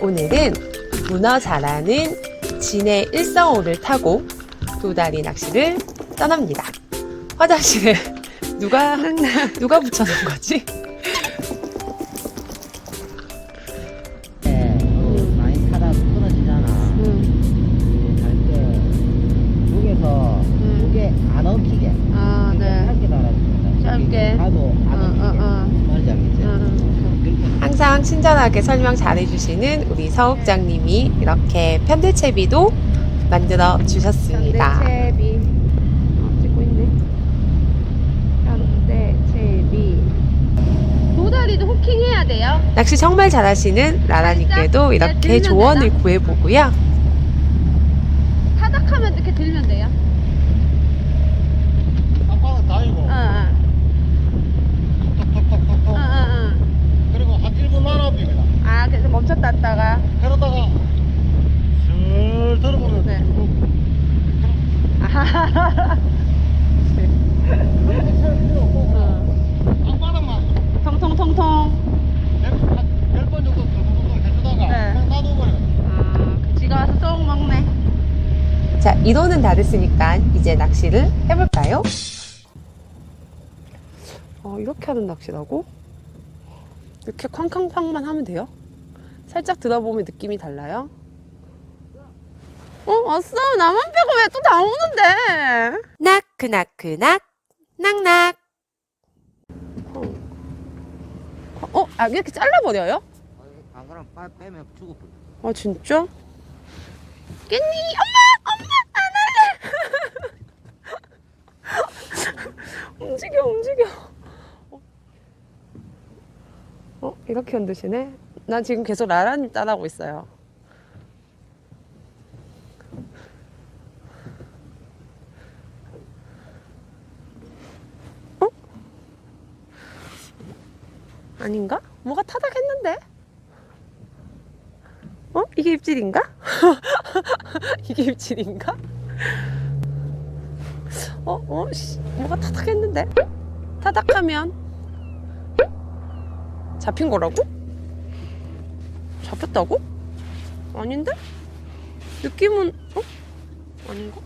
오늘은 문어 잘하는 진해 일성호를 타고 도다리 낚시를 떠납니다. 화장실에 누가 누가 붙여놓은 거지? 친절하게 설명 잘해주시는 우리 서욱장님이 이렇게 편대채비도 만들어 주셨습니다. 편대채비. 어, 찍고 있네. 편대채비. 도다리도 후킹해야 돼요? 낚시 정말 잘하시는 라라님께도 이렇게 들면 조언을 구해보고요. 타닥하면 이렇게 들면 돼요 아빠는 다니고 어어어어어 톡톡톡톡톡 그리고 한 1분 그래서 멈췄다 왔다가 그러다가 슬 들어보면 네. 악마는만 통통통통 한열번 정도 둥둥둥 해주다가 네. 그냥 놔둬버려 아 지가 와서 쏙 먹네 자, 인원은 다 됐으니까 이제 낚시를 해볼까요? 어, 이렇게 하는 낚시라고? 이렇게 쾅쾅쾅만 하면 돼요? 살짝 들어보면 느낌이 달라요? 어 왔어 나만 빼고 왜 또 다 오는데 나크나크낙 낙낙 어? 아 이렇게 잘라버려요? 빠 빼면 죽어버려. 아 진짜? 깻니 움직여 움직여 어 이렇게 흔드시네 난 지금 계속 라라님 따라하고 있어요 어? 아닌가? 뭐가 타닥했는데? 어? 이게 입질인가? 이게 입질인가? 어? 어? 씨, 뭐가 타닥했는데? 타닥하면 잡힌 거라고? 잡혔다고? 아닌데? 느낌은 어? 아닌가?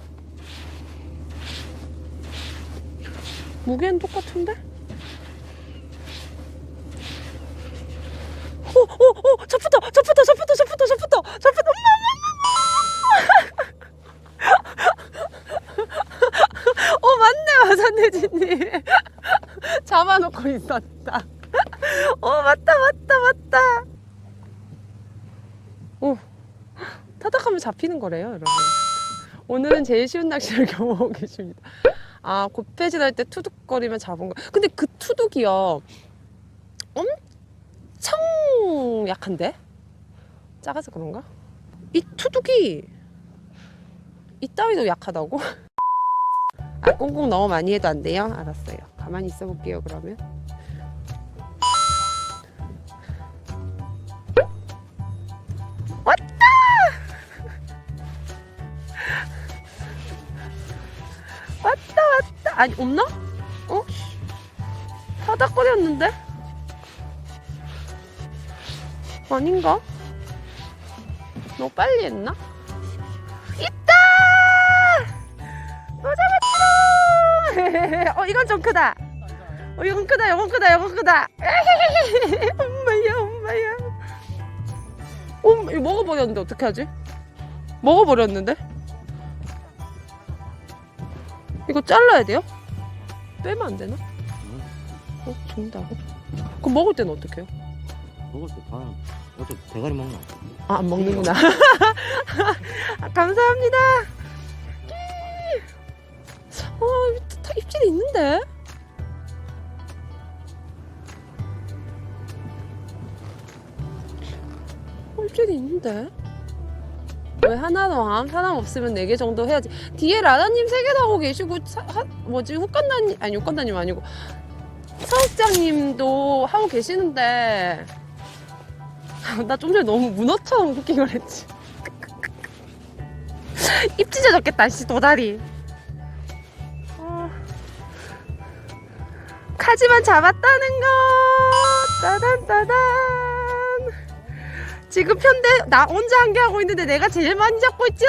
무게는 똑같은데? 어, 어, 어, 잡혔다, 잡혔다, 잡혔다, 잡혔다, 잡혔다, 잡혔다, 엄마, 엄마, 엄마. 어, 맞네, 마산네지님. 잡아놓고 있었다. 어, 맞다, 맞다, 맞다. 오, 타닥하면 잡히는 거래요, 여러분. 오늘은 제일 쉬운 낚시를 경험하고 계십니다. 아, 곱해질 할때 투둑거리면 잡은 거. 근데 그 투둑이요. 엄청 약한데? 작아서 그런가? 이 투둑이 이따위도 약하다고? 아, 꽁꽁 너무 많이 해도 안 돼요? 알았어요. 가만히 있어 볼게요, 그러면. 아니, 없나? 어? 타닥거렸는데? 아닌가? 너무 빨리 했나? 있다! 또 잡았다! 어, 이건 좀 크다. 어, 이건 크다, 이건 크다, 이건 크다. 엄마야, 엄마야. 어, 이거 먹어버렸는데 어떻게 하지? 먹어버렸는데? 이거 잘라야 돼요? 빼면 안 되나? 어, 죽는다고? 그럼 먹을 때는 어떻게 해요? 먹을 때 다는 어차피 대가리 먹나? 아, 안 먹는구나. 아, 감사합니다. 어, 다 입질이 있는데? 어, 입질이 있는데? 왜 하나도 사람 없으면 네 개 정도 해야지. 뒤에 라라님 세 개도 하고 계시고, 사, 하, 뭐지, 후간다님, 아니, 후간다님 아니고, 사업장님도 하고 계시는데, 나 좀 전에 너무 문어처럼 웃기걸 했지. 입 찢어졌겠다, 씨, 도다리. 아. 카지만 잡았다는 거! 따단, 따단! 지금 편대 나 혼자 한 개 하고 있는데 내가 제일 많이 잡고 있죠.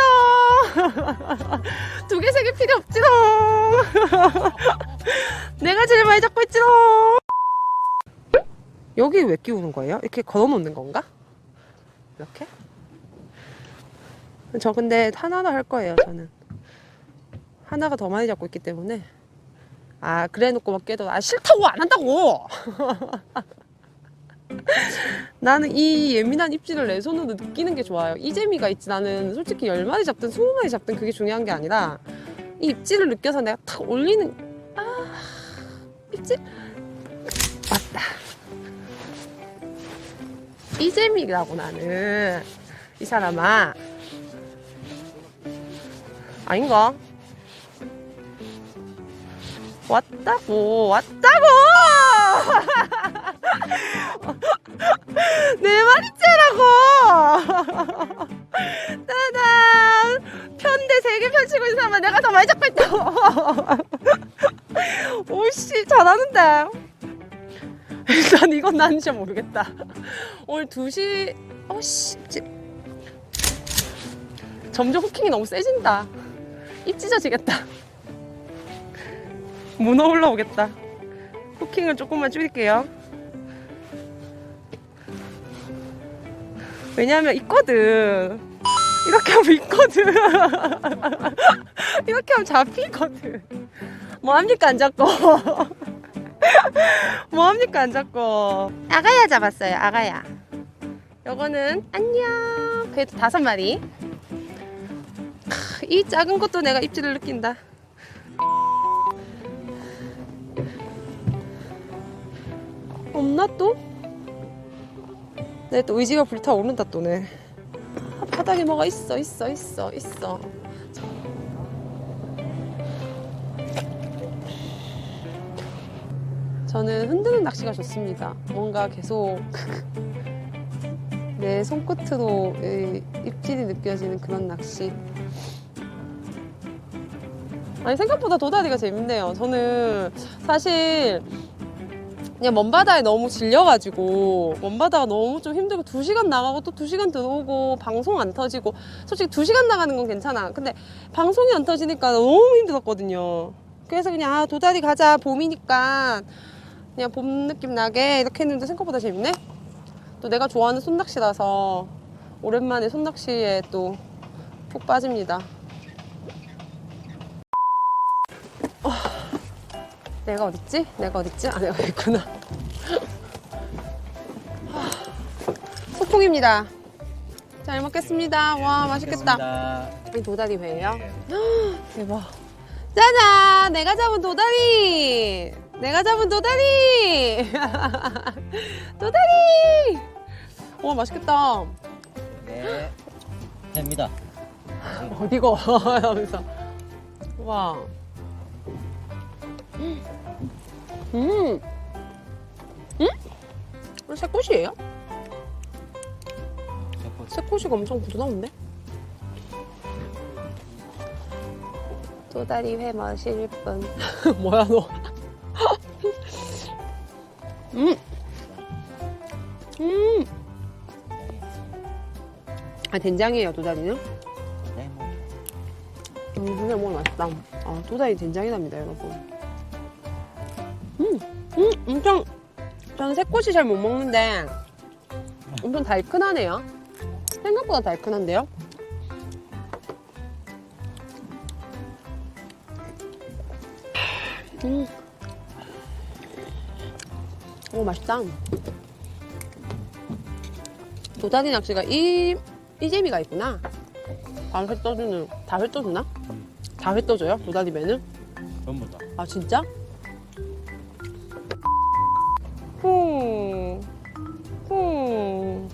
두 개 세 개 필요 없지롱. 내가 제일 많이 잡고 있지롱. 여기 왜 끼우는 거예요? 이렇게 걸어놓는 건가? 이렇게? 저 근데 하나하나 할 거예요. 저는 하나가 더 많이 잡고 있기 때문에. 아 그래 놓고 막 깨도 아 싫다고 안 한다고. 나는 이 예민한 입질을 내 손으로 느끼는 게 좋아요. 이 재미가 있지. 나는 솔직히 10마리 잡든 20마리 잡든 그게 중요한 게 아니라 이 입질을 느껴서 내가 탁 올리는 아 입질 맞다. 이 재미라고 나는 이 사람아 아닌가? 왔다고 왔다고 잘하는데 일단 이건 난 진짜 모르겠다. 오늘 2시 어씨 점점 후킹이 너무 세진다. 입 찢어지겠다. 문어 올라오겠다. 후킹을 조금만 줄일게요. 왜냐하면 있거든. 이렇게 하면 있거든. 이렇게 하면 잡히거든. 뭐 합니까 안 잡고 뭐합니까 안 잡고? 아가야 잡았어요 아가야. 요거는 안녕. 그래도 다섯 마리. 크, 이 작은 것도 내가 입질을 느낀다. 없나 또? 내 또 의지가 불타오른다 또네. 아, 바닥에 뭐가 있어 있어 있어 있어 저는 흔드는 낚시가 좋습니다. 뭔가 계속 내 손끝으로 이 입질이 느껴지는 그런 낚시. 아니 생각보다 도다리가 재밌네요. 저는 사실 그냥 먼바다에 너무 질려가지고 먼바다가 너무 좀 힘들고 두 시간 나가고 또 두 시간 들어오고 방송 안 터지고 솔직히 두 시간 나가는 건 괜찮아. 근데 방송이 안 터지니까 너무 힘들었거든요. 그래서 그냥 아 도다리 가자 봄이니까 그냥 봄 느낌 나게 이렇게 했는데 생각보다 재밌네 또 내가 좋아하는 손낚시라서 오랜만에 손낚시에 또 푹 빠집니다 내가 어딨지? 내가 어딨지? 아, 내가 있구나. 하, 소풍입니다. 잘 먹겠습니다. 와, 맛있겠다. 이 도다리 회예요? 대박. 짜잔! 내가 잡은 도다리! 내가 잡은 도다리! 도다리! 와, 맛있겠다. 네. 됩니다. 어디고? 하면서. 와. 음. 음. 음? 새꽃이에요? 새꽃이가 엄청 부드러운데? 도다리 회 마실 분. 뭐야, 너? 음. 음. 아, 된장이에요, 도다리는? 네, 뭐. 음, 진짜 뭐 맛있다. 아, 도다리 된장이랍니다, 여러분. 음, 음, 엄청, 저는 새꽃이 잘못 먹는데, 엄청 달큰하네요. 생각보다 달큰한데요? 음. 오, 맛있다. 도다리 낚시가 이, 이 재미가 있구나. 다회 떠주는, 다회 떠주나? 다회 떠줘요? 도다리 배는? 전부 다. 아, 진짜? 후. 후.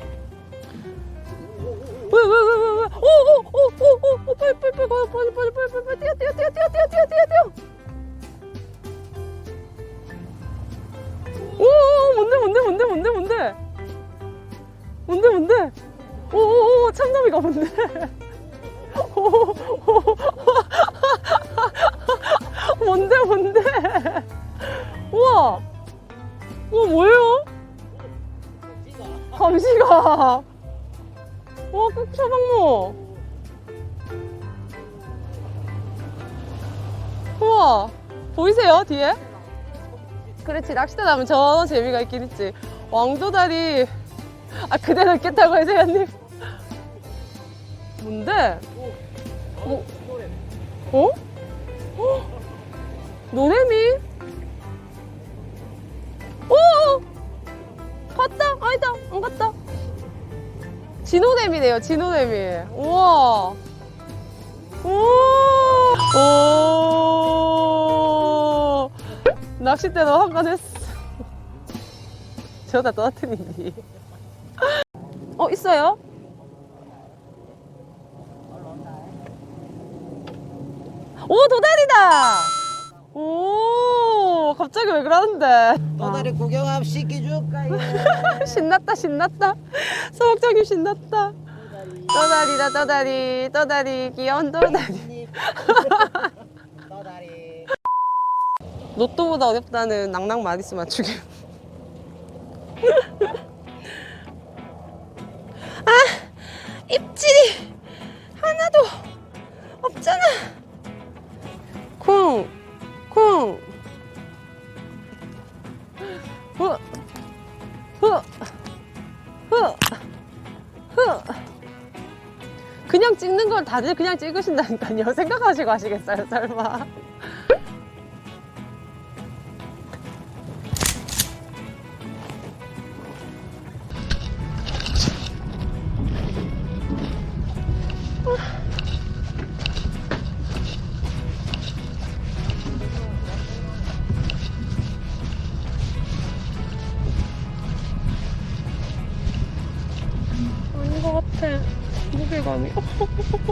왜, 왜, 왜, 왜, 왜? 오, 오, 오, 오, 오, 빨리, 빨리, 빨리, 빨리, 빨리, 우와! 뭐예요? 감시가! 어, 와, 꾹차 방모! 우와! 보이세요, 뒤에? 그렇지, 낚싯대 나면 저 재미가 있긴 있지. 왕조다리. 아, 그대로 있겠다고 해서 형님. 뭔데? 어? 어? 노래미? 갔다? 아니다 안 갔다 진호뱀이네요 진호뱀이 우와 오! 오! 낚싯대도 한건 했어. 저다 떨어뜨리니. 어, 있어요? 오, 도다리다! 오, 갑자기 왜 그러는데? 또다리 구경 한번 시켜줄까요? 신났다, 신났다. 소박장님 신났다. 떠다리다, 떠다리, 떠다리, 귀여운 떠다리. 또다리. 로또보다 어렵다는 낭낭 마디스 맞추기. 다들 그냥 찍으신다니까요. 생각하시고 하시겠어요, 설마. 아닌 것 같아. 무게감이.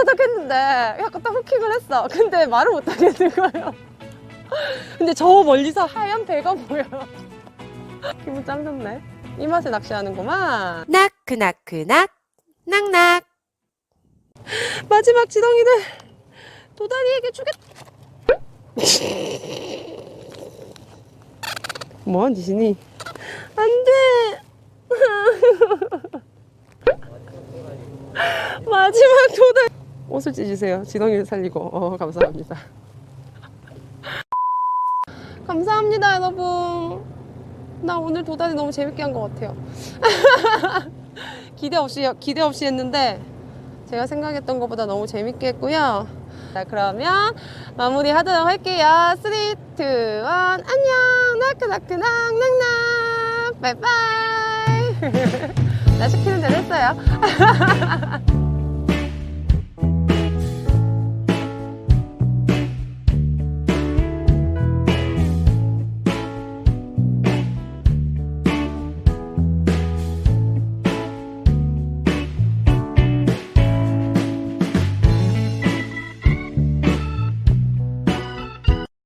타닥타닥 했는데 약간 딱 후킹을 했어. 근데 말을 못 하겠는 거예요. 근데 저 멀리서 하얀 배가 보여. 기분 짱 좋네. 이 맛에 낚시하는구만. 나크나크낙. 낙낙. 마지막 지렁이를 도다리에게 주겠다 뭐한 짓이니 안돼. 마지막 도다리 옷을 찢으세요 지렁이를 살리고 어 감사합니다 감사합니다 여러분 나 오늘 도다리 너무 재밌게 한 것 같아요 기대 없이 기대 없이 했는데 제가 생각했던 것보다 너무 재밌게 했고요. 자, 그러면 마무리 하도록 할게요. 3, 2, 1, 안녕! 나크나크낙낙낙! 바이바이! 나 시키는 대로 했어요.